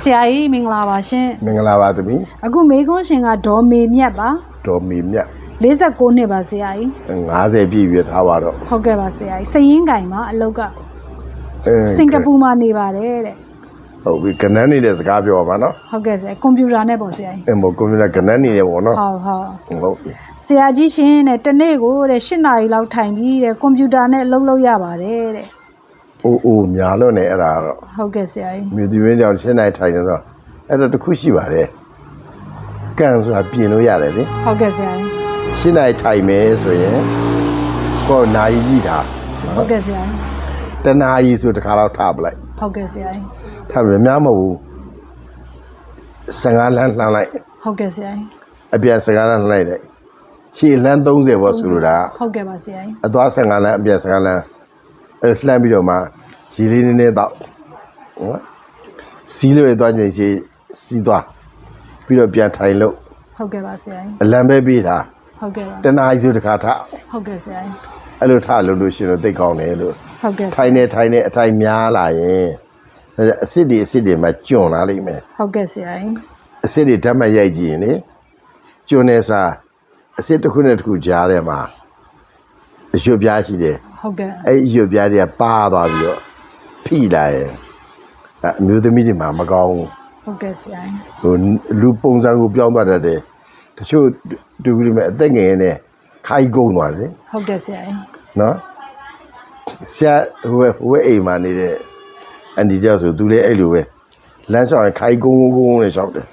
ဆရာကြီးမင်္ဂလာပါရှင်မင်္ဂလာပါသမီးအခုမေခွန်းရှင်ကဒေါ်မေမြတ်ပါတော်မီမြတ်49နှစ်ပါဆရာကြီး50ပြည့်ပြည့်ထားပါတော့ဟုတ်ကဲ့ပါဆရာကြီးစရင်ကင်ပါအလောက်ကအဲစင်ကာပူမှာနေပါတယ်တဲ့ဟုတ်ပြီကနန်းနေတဲ့စကားပြောပါနော်ဟုတ်ကဲ့ဆရာကွန်ပျူတာနဲ့ပေါ့ဆရာကြီးအဲမကွန်ပျူတာကနန်းနေတယ်ပေါ့နော်ဟုတ်ဟုတ်ဟုတ်ပြီဆရာကြီးရှင်တဲ့တနေ့ကိုတဲ့8နာရီလောက်ထိုင်ပြီးတဲ့ကွန်ပျူတာနဲ့အလုပ်လုပ်ရပါတယ်တဲ့ အိုးအိုးများလို့နေအဲ့ဒါတော့ဟုတ်ကဲ့ဆရာကြီးမြူတီဝင်းကြောင့်ရှင်းနိုင်ထိုင်နေတော့အဲ့ဒါတစ်ခုရှိပါတယ်ကန်ဆိုတာပြင်လို့ရတယ်လေဟုတ်ကဲ့ဆရာကြီးရှင်းနိုင်ထိုင်မယ်ဆိုရင်ကိုယ်နာယီကြည့်တာဟုတ်ကဲ့ဆရာကြီးတနာယီဆိုတစ်ခါတော့ထားပလိုက်ဟုတ်ကဲ့ဆရာကြီးထားပြီးများမဟုတ်ဘူး15လမ်းလှမ်းလိုက်ဟုတ်ကဲ့ဆရာကြီးအပြန်15လမ်းလှမ်းလိုက်တယ်ခြေလမ်း30ပေါ့ဆိုလိုတာဟုတ်ကဲ့ပါဆရာကြီးအသွား15လမ်းအပြန်15လမ်းအဲ လှမ်းပြီးတော့မှရီလေးနည်းနည်းတော့နော်စီးလို့ရသွားခြင်းရှိစီးသွားပြီးတော့ပြန်ထိုင်လို့ဟုတ်ကဲ့ပါဆရာကြီးအလံပဲပေးတာဟုတ်ကဲ့ပါတနားရီဆိုတစ်ခါထဟုတ်ကဲ့ဆရာကြီးအဲ့လိုထလို့လို့ရှိရင်တော့သိကောင်းတယ်လို့ဟုတ်ကဲ့ထိုင်နေထိုင်နေအထိုင်များလာရင်အစ်စ်တွေအစ်စ်တွေမှကျွန့်လာလိမ့်မယ်ဟုတ်ကဲ့ဆရာကြီးအစ်စ်တွေဓာတ်မှတ်ရိုက်ကြည့်ရင်လေကျွန်းနေစားအစ်စ်တစ်ခုနဲ့တစ်ခုကြားထဲမှာအရွတ်ပြားရှိတယ် ဟုတ်ကဲ့အဲ့ဒီအရွတ်ပြားတွေကပါသွားပြီးတော့ဖိလာရင်အဲ့အမျိုးသမီးတွေမှာမကောင်းဘူးဟုတ်ကဲ့ဆရာကြီးဟိုလူပုံစံကိုပြောင်းသွားတတ်တယ်တချို့တူတူလေးမဲ့အသက်ငယ်နဲ့ခိုင်ကုန်သွားတယ်ဟုတ်ကဲ့ဆရာကြီးနော်ဆရာဟိုဘဟိုဘအိမ်မှာနေတဲ့အန်ဒီကျောက်ဆိုသူလည်းအဲ့လိုပဲလမ်းဆောင်ရင်ခိုင်ကုန်ကုန်ကုန်နဲ့ရှောက်တယ်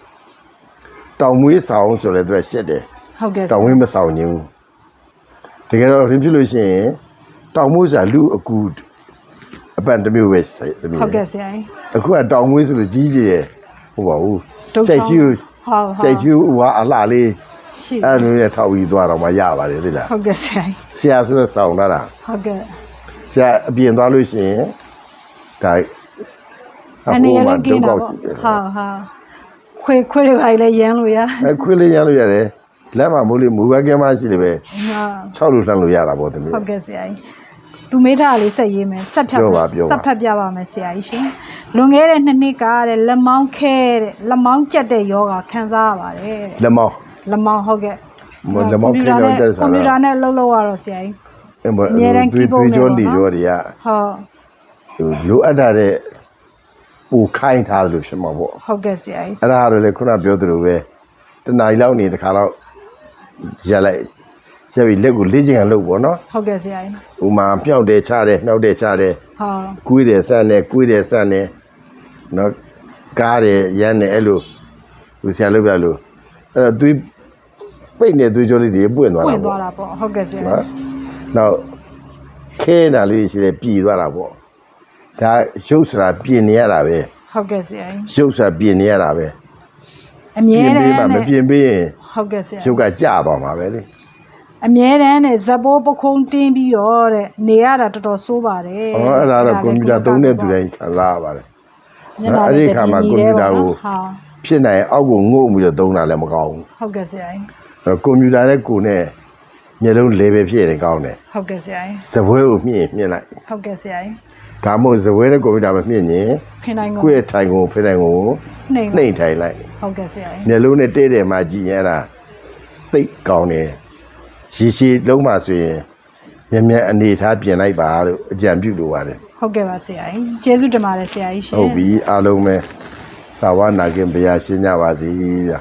တောင်မွေးဆောင်ဆိုလဲသူကရှက်တယ်ဟုတ်ကဲ့ဆတောရာင်ဝင်းမဆောင်ခြင်းဘူးတကယ်တော့ရင်းဖြစ်လို့ရှိရင် တောင်မွေးဆိုတာလူအကူအပန်တစ်မျိုးပဲစိတ်သမီးဟုတ်ကဲ့ဆရာကြီးအခုကတောင်မွေးဆိုလို့ကြီးကြီးရယ်ဟိုပါဘူးဒုက္ခစိတ်ကြီးကိုဟုတ်ဟုတ်စိတ်ကြီးဟိုကအလှလေးရှိအဲ့လိုနဲ့ထောက်ပြီးသွားတော့မှရပါတယ်သိလားဟုတ်ကဲ့ဆရာကြီးဆရာဆိုတော့စောင်းလာတာဟုတ်ကဲ့ဆရာအပြင်သွားလို့ရှိရင်ဒါအနေနဲ့လည်းกินတာဒုက္ပေါ့ခရှိတယ်ဟုတ်ဟုတ်ခွေခွေတွေပါလေရမ်းလို့ရအဲခွေးလေးရမ်းလို့ရတယ်လက်မမိုးလေးမူဘကဲမရှိလေပဲဟုတ်6လို့လှမ်းလို့ရတာပေါ့သမီးဟုတ်ကဲ့ဆရာကြီး သူမေးထားလေးဆက်ရေးမယ်ဆက်ဖြတ်ပြောပါပြောပါ ဆက်ဖတ်ပြပါမယ်ဆရာကြီးရှင်လွန်ခဲ့တဲ့နှစ်နှစ်ကတဲ့လက်မောင်းခဲတဲ့လက်မောင်းကျက်တဲ့ယောဂခံစားရပါတယ်တဲ့လက်မောင်းလက်မောင်းဟုတ်ကဲ့မလက်မောင်းခဲတော့ကျက်စားတာကွန်ပျူတာနဲ့အလုပ်လုပ်ရတော့ဆရာကြီးအဲ့မအများတန်းသွေး keyboard သွေးကြောနဲ့လီပေါ့နော်ကြောတွေကဟုတ်ဟိုလိုအပ်တာတဲ့ပူခိုင်းထားတယ်လို့ဖြစ်မှာပေါ့ဟုတ်ကဲ့ဆရာကြီးအဲ့ဒါကတော့လေခုနပြောသလိုပဲတနားရီလောက်နေတခါတော့ရက်လိုက် ရက်ပြီးလက်ကိုလေ့ကျင့်ရလုပ်ပေါ့နော်ဟုတ်ကဲ့ဆရာကြီးဥမာမြောက်တယ်ချတယ်မြောက်တယ်ချတယ်ဟုတ်ကွေးတယ်ဆန့်တယ်ကွေးတယ်ဆန့်တယ်နော်ကားတယ်ရမ်းတယ်အဲ့လိုလူဆရာလုပ်ပြလို့အဲ့တော့သွေးပိတ်နေသွေးကြောလေးတွေပွင့်သွားပွတာင့်သွားပေါ့တာပေါ့ဟုတ်ကဲ့ဆရာနော်ကြီးနောက်ခဲတာလေးရှိတယ်ပြည်သွားတာပေါ့ဒါရုပ်ဆိုတာပြင်နေရတာပဲဟုတ်ကဲ့ဆရာကြီးရုပ်ဆိုတာပြင်နေရတာပဲအမြဲပြင်တပေးမ်းမှမနဲ့ပြင်ပေးရင်ဟုတ်ကဲ့ဆရာ ရုပ်ကကျသွားမှာပဲလေ အမြဲတမ်းနဲ့ဇဘောပခုံးတင်းပြီးတော့တဲ့နေရတာတော်တော်ဆိုးပါတယ်ဟောအဲ့ဒါတော့ကွန်ပျူတာသုံးတဲ့သူတိုင်းခံစားရပါတယ်မျက်နှာအဲ့ဒီလေးအခါမှာကွန်ပျူတာကိုဟာဖြစ်နိုင်ရင်အောက်ကိုငုံပြီးတော့သုံးတာလည်းမကောင်းဘူးဟုတ်ကဲ့ဆရာကြီးအဲ့တော့ကွန်ပျူတာနဲ့ကိုယ်နဲ့မျက်လုံး level ဖြစ်ရင်ကောင်းတယ်ဟုတ်ကဲ့ဆရာကြီးစပွဲကိုမြင့်ရင်မြင့်လိုက်ဟုတ်ကဲ့ဆရာကြီးဒါမှမဟုတ်စပွဲနဲ့ကွန်ပျူတာမမြင့်ရင်ဖင်တိုင်းကိုကိုယ့်ရဲ့ထိုင်ကိုဖိနိုင်ကိုနှိမ့်နှိမ့်ထိုင်လိုက်ဟုတ်ကဲ့ဆရာကြီးမျက်လုံးနဲ့တဲ့တယ်မှကြည့်ရင်အဲ့ဒါသိတ်ကောင်းတယ် ရှည်ရှည်လုံးမှဆိုရင်မြန်မြန်အနေထားပြင်လိုက်ပါလို့အကြံပြုလိုပါတယ်ဟုတ်ကဲ့ပါဆရာကြီးကျေးဇူးတင်ပါတယ်ဆရာကြီးရှင်ဟုတ်ပြီအားလုံးပဲသာဝနာခင်ဘုရားရှင်းကြပါစေဗျာ